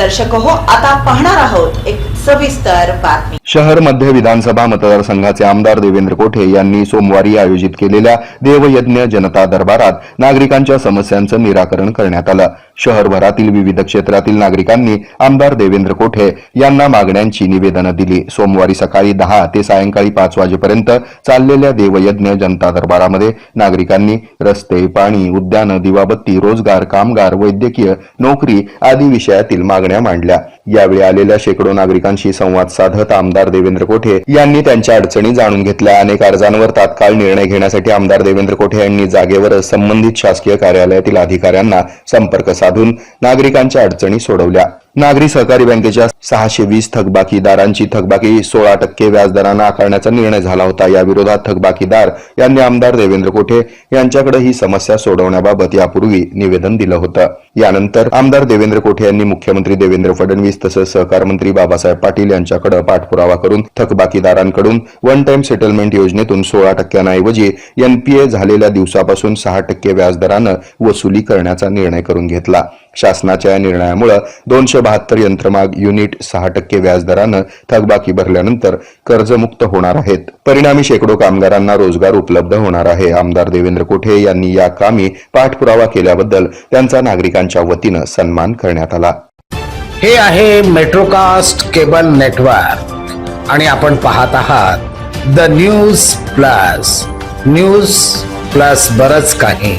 दर्शक हो आता पाहणार आहोत एक सविस्तर बातमी. शहर मध्य विधानसभा मतदारसंघाचे आमदार देवेंद्र कोठे यांनी सोमवारी आयोजित केलेल्या देवयज्ञ जनता दरबारात नागरिकांच्या समस्यांचं निराकरण करण्यात आलं. शहरभरातील विविध क्षेत्रातील नागरिकांनी आमदार देवेंद्र कोठे यांना मागण्यांची निवेदनं दिली. सोमवारी सकाळी दहा ते सायंकाळी पाच वाजेपर्यंत चाललेल्या देवयज्ञ जनता दरबारामध्ये नागरिकांनी रस्ते पाणी उद्यानं दिवाबत्ती रोजगार कामगार वैद्यकीय नोकरी आदी विषयातील मागण्या मांडल्या. यावेळी आलेल्या शेकडो नागरिकांशी संवाद साधत आमदार देवेंद्र कोठे यांनी त्यांच्या अडचणी जाणून घेतल्या. अनेक अर्जांवर तात्काळ निर्णय घेण्यासाठी आमदार देवेंद्र कोठे यांनी जागेवर संबंधित शासकीय कार्यालयातील अधिकाऱ्यांना संपर्क साधून नागरिकांच्या अडचणी सोडवल्या. नागरी सहकारी बँकेच्या सहाशे वीस थकबाकीदारांची थकबाकी सोळा टक्के व्याजदरानं आकारण्याचा निर्णय झाला होता. या विरोधात थकबाकीदार यांनी आमदार देवेंद्र कोठे यांच्याकडे ही समस्या सोडवण्याबाबत यापूर्वी निवेदन दिलं होतं. यानंतर आमदार देवेंद्र कोठे यांनी मुख्यमंत्री देवेंद्र फडणवीस तसंच सहकार मंत्री बाबासाहेब पाटील यांच्याकडे पाठपुरावा करून थकबाकीदारांकडून वन टाइम सेटलमेंट योजनेतून सोळा टक्क्यांऐवजी एनपीए झालेल्या दिवसापासून सहा टक्के व्याजदरानं वसुली करण्याचा निर्णय करून घेतला. शासनाच्या या निर्णयामुळे दोनशे बहात्तर यंत्रमाग युनिट सहा टक्के व्याजदरानं थकबाकी भरल्यानंतर कर्जमुक्त होणार आहेत. परिणामी शेकडो कामगारांना रोजगार उपलब्ध होणार आहे. आमदार देवेंद्र कोठे यांनी या कामी पाठपुरावा केल्याबद्दल त्यांचा नागरिकांच्या वतीनं सन्मान करण्यात आला. हे आहे मेट्रोकास्ट केबल नेटवर्क. आणि आपण पाहत आहात the news plus. News plus बरच काही.